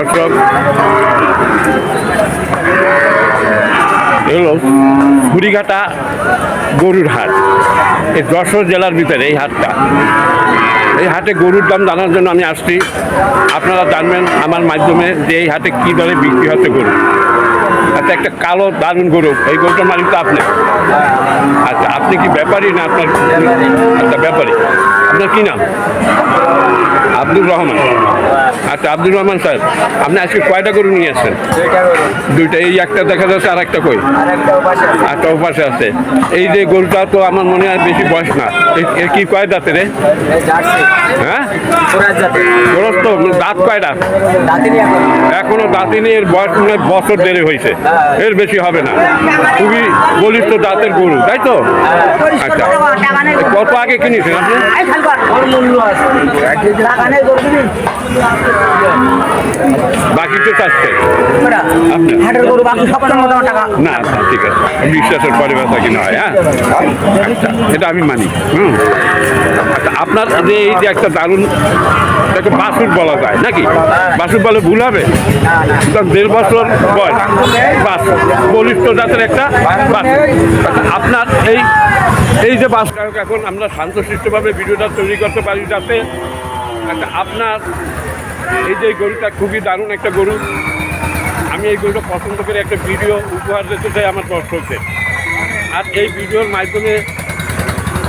দর্শক এগুলো গরুর হাট। এই যশোর জেলার ভিতরে এই হাটটা। এই হাটে গরুর দাম জানার জন্য আমি আসছি। আপনারা জানবেন আমার মাধ্যমে যে এই হাটে কী দরে বিক্রি হচ্ছে গরু। আচ্ছা একটা কালো দারুণ গরু। এই গরুটার মালিক তো আপনি। আচ্ছা আপনি কি ব্যাপারী না আপনার আচ্ছা ব্যাপারী। আপনার কী নাম? আব্দুর রহমান। আচ্ছা আব্দুর রহমান সাহেব আপনি আজকে কয়টা গরু নিয়ে আসছেন? দুইটা এই একটা দেখা যাচ্ছে আর একটা কই একটা ওপাশে আছে। এই যে গরুটা তো আমার মনে হয় বেশি বয়স না। এ- এর কি কয় দাঁতে রে? হ্যাঁ? তো দাঁত কয়টা এখনও। দাঁতিনি এর বয়স মনে হয় বছর দেরি হয়েছে। এর বেশি হবে না। খুবই বলিষ্ঠ দাঁতের গরু তাই তো? আচ্ছা। কত আগে কিনেছেন আপনি? বাকি তো চাচ্ছে হাটের গরু বাকি সপ্তাহ মতো টাকা। না ঠিক আছে। বিশ্বাসের পরে ব্যথা কিনা হয় হ্যাঁ? আচ্ছা এটা আমি মানি। হুম। আচ্ছা আপনার যে এই যে একটা দারুণ এটাকে বাসুর বলা যায় নাকি? বাসুর বলে ভুল হবে? কারণ দেড় বছর বয়স। বাস বলিষ্ঠ জাতের একটা বাস আচ্ছা, আপনার এই এই যে বাস কারক এখন আমরা শান্তশিষ্টভাবে ভিডিওটা তৈরি করতে পারি যাতে আপনার এই যে গরুটা খুবই দারুণ একটা গরু। আমি এই গরুটা পছন্দ করে একটা ভিডিও উপহার দিতে চাই আমার দর্শকদের। আর এই ভিডিওর মাধ্যমে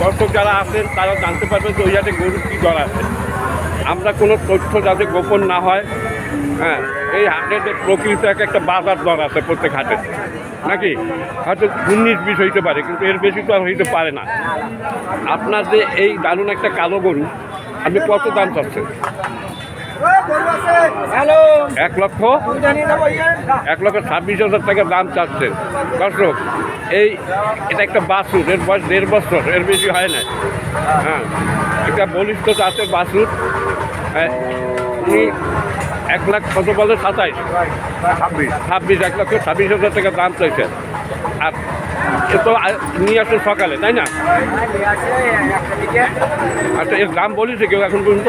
দর্শক যারা আছেন, তারা জানতে পারবেন যে ওই হাটে গরু কী দর আছে। আমরা কোনো তথ্য যাতে গোপন না হয় হ্যাঁ এই হাটের প্রকৃত এক একটা বাজার দর আছে প্রত্যেক হাটে। নাকি? হয়তো উনিশ বিশ হইতে পারে কিন্তু এর বেশি তো আর হইতে পারে না। আপনার যে এই দারুণ একটা কালো গরু আপনি কত দাম চাচ্ছেন? হ্যালো। এক লক্ষ? এক লক্ষ ছাব্বিশ হাজার টাকা দাম চাচ্ছেন। দর্শক এই এটা একটা বাসুর এর বয়স দেড় বছর এর বেশি হয় না। হ্যাঁ এটা বলিষ্ঠ জাতের বাসুর হ্যাঁ, এক লাখ কত বলে? সাতাইশ। ছাব্বিশ। এক লক্ষ ছাব্বিশ হাজার টাকা দাম চাইছেন আর এ তো নিয়ে আসছেন সকালে তাই না? আচ্ছা এর দাম বলিছে কেউ এখন পর্যন্ত?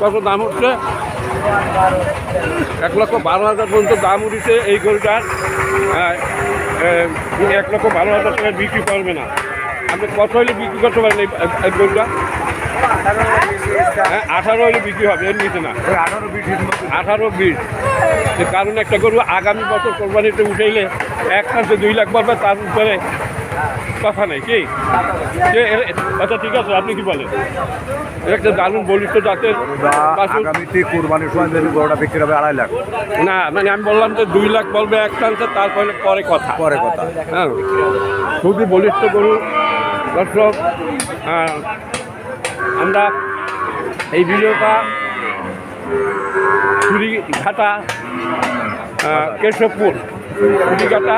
কত দাম হচ্ছে এক লক্ষ বারো হাজার পর্যন্ত দাম উঠেছে এই গরুটার। হ্যাঁ, এক লক্ষ বারো হাজার টাকা বিক্রি করবে না। আপনি কত হলে বিক্রি করতে পারেন এই এই গরুটা? হ্যাঁ আঠারো হলে বিক্রি হবে এর নিচে না। আঠারো বিশ। যে কারণ একটা গরু আগামী বছর কোরবানিতে উঠাইলে এক সাথে দুই লাখ পড়বে তার উপরে কথা নেই কি? আচ্ছা ঠিক আছে আপনি কি বলেন? একটা দারুণ বলিষ্ঠ জাতের। আগামীতে কোরবানির সময় যদি গরুটা বিক্রি হবে আড়াই লাখ। না মানে আমি বললাম যে দুই লাখ বলবে এক টানছে তারপরে পরে কথা। পরে কথা। হ্যাঁ খুবই বলিষ্ঠ গরু দর্শক। আমরা এই ভিডিওটা আহ, কেশবপুর চুরিঘাটা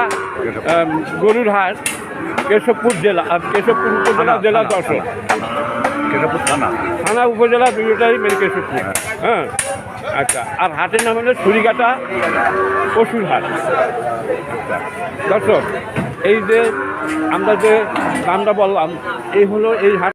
আহ, গরুর হাট কেশবপুর জেলা আর কেশবপুর উপজেলা জেলা দর্শক। কেশবপুর থানা। থানা উপজেলা দুটোটাই মেন কেশবপুর। হ্যাঁ। আচ্ছা আর হাটের নাম হলো ছুরিকাটা পশুর হাট আচ্ছা, দর্শক এই যে আমরা যে দামটা বললাম এই হলো এই হাট